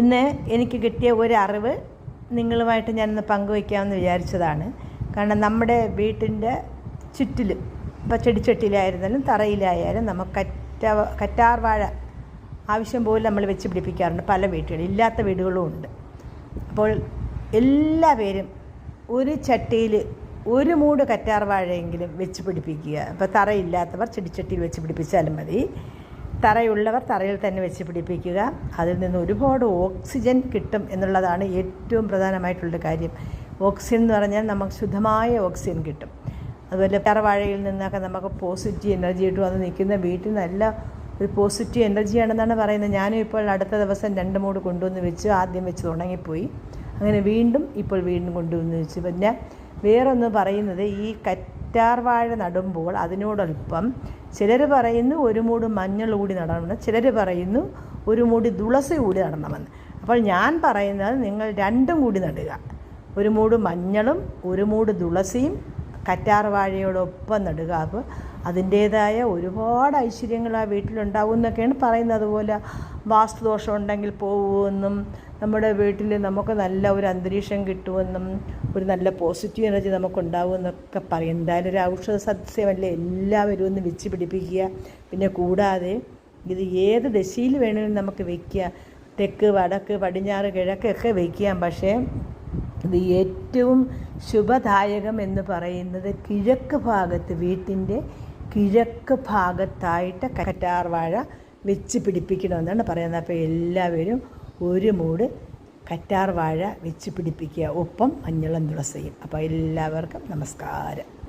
ഇന്ന് എനിക്ക് കിട്ടിയ ഒരു അറിവ് നിങ്ങളുമായിട്ട് ഞാനിന്ന് പങ്കുവയ്ക്കാമെന്ന് വിചാരിച്ചതാണ്. കാരണം നമ്മുടെ വീട്ടിന്റെ ചുറ്റിലും ഇപ്പോൾ ചെടിച്ചട്ടിയിലായിരുന്നാലും തറയിലായാലും നമുക്ക് കറ്റ കറ്റാർവാഴ ആവശ്യം പോലെ നമ്മൾ വെച്ച് പിടിപ്പിക്കാറുണ്ട്. പല വീട്ടുകളിൽ ഇല്ലാത്ത വീടുകളും ഉണ്ട്. അപ്പോൾ എല്ലാ പേരും ഒരു ചട്ടിയിൽ ഒരു മൂട് കറ്റാർവാഴയെങ്കിലും വെച്ച് പിടിപ്പിക്കുക. അപ്പോൾ തറയില്ലാത്തവർ ചെടിച്ചട്ടിയിൽ വെച്ച് പിടിപ്പിച്ചാലും മതി. തറയുള്ളവർ തറയിൽ തന്നെ വെച്ച് പിടിപ്പിക്കുക. അതിൽ നിന്ന് ഒരുപാട് ഓക്സിജൻ കിട്ടും എന്നുള്ളതാണ് ഏറ്റവും പ്രധാനമായിട്ടുള്ള കാര്യം. ഓക്സിജൻ എന്ന് പറഞ്ഞാൽ നമുക്ക് ശുദ്ധമായ ഓക്സിജൻ കിട്ടും. അതുപോലെ തറവാഴയിൽ നിന്നൊക്കെ നമുക്ക് പോസിറ്റീവ് എനർജി കിട്ടും. അത് നിൽക്കുന്ന വീട്ടിൽ നല്ല ഒരു പോസിറ്റീവ് എനർജിയാണെന്നാണ് പറയുന്നത്. ഞാനും ഇപ്പോൾ അടുത്ത ദിവസം രണ്ട് മൂട് കൊണ്ടുവന്ന് വെച്ച് ആദ്യം വെച്ച് ഉണങ്ങിപ്പോയി. അങ്ങനെ വീണ്ടും ഇപ്പോൾ വീണ്ടും കൊണ്ടുവന്ന് വെച്ച്. പിന്നെ വേറൊന്ന് പറയുന്നത് ഈ കറ്റാർ വാഴ നടുമ്പോൾ അതിനോടൊപ്പം ചിലർ പറയുന്നു ഒരു മൂട് മഞ്ഞൾ കൂടി നടണമെന്ന് ചിലർ പറയുന്നു ഒരു മൂടി തുളസി കൂടി നടണമെന്ന്. അപ്പോൾ ഞാൻ പറയുന്നത് നിങ്ങൾ രണ്ടും കൂടി നടുക. ഒരു മൂട് മഞ്ഞളും ഒരു മൂട് തുളസിയും കറ്റാർ വാഴയോടൊപ്പം നടുക. അപ്പോൾ അതിന്റേതായ ഒരുപാട് ഐശ്വര്യങ്ങൾ ആ വീട്ടിലുണ്ടാവും എന്നൊക്കെയാണ് പറയുന്നത്. അതുപോലെ വാസ്തുദോഷം ഉണ്ടെങ്കിൽ പോകുമെന്നും നമ്മുടെ വീട്ടിൽ നമുക്ക് നല്ല ഒരു അന്തരീക്ഷം കിട്ടുമെന്നും ഒരു നല്ല പോസിറ്റീവ് എനർജി നമുക്കുണ്ടാവും എന്നൊക്കെ പറയും. എന്തായാലും ഒരു ഔഷധ സസ്യമല്ലേ? എല്ലാവരും ഒന്ന് വെച്ച് പിടിപ്പിക്കുക. പിന്നെ കൂടാതെ ഇത് ഏത് ദശയിൽ വേണമെങ്കിലും നമുക്ക് വയ്ക്കുക തെക്ക് വടക്ക് പടിഞ്ഞാറ് കിഴക്ക് ഒക്കെ വയ്ക്കാം പക്ഷേ ഇത് ഏറ്റവും ശുഭദായകം എന്ന് പറയുന്നത് കിഴക്ക് ഭാഗത്ത് വീട്ടിന്റെ കിഴക്ക് ഭാഗത്തായിട്ട് കറ്റാർവാഴ വെച്ച് പിടിപ്പിക്കണമെന്നാണ് പറയുന്നത്. അപ്പോൾ എല്ലാവരും ഒരു മൂട് കറ്റാർവാഴ വെച്ച് പിടിപ്പിക്കുക. ഒപ്പം മഞ്ഞളും തുളസിയും. അപ്പോൾ എല്ലാവർക്കും നമസ്കാരം.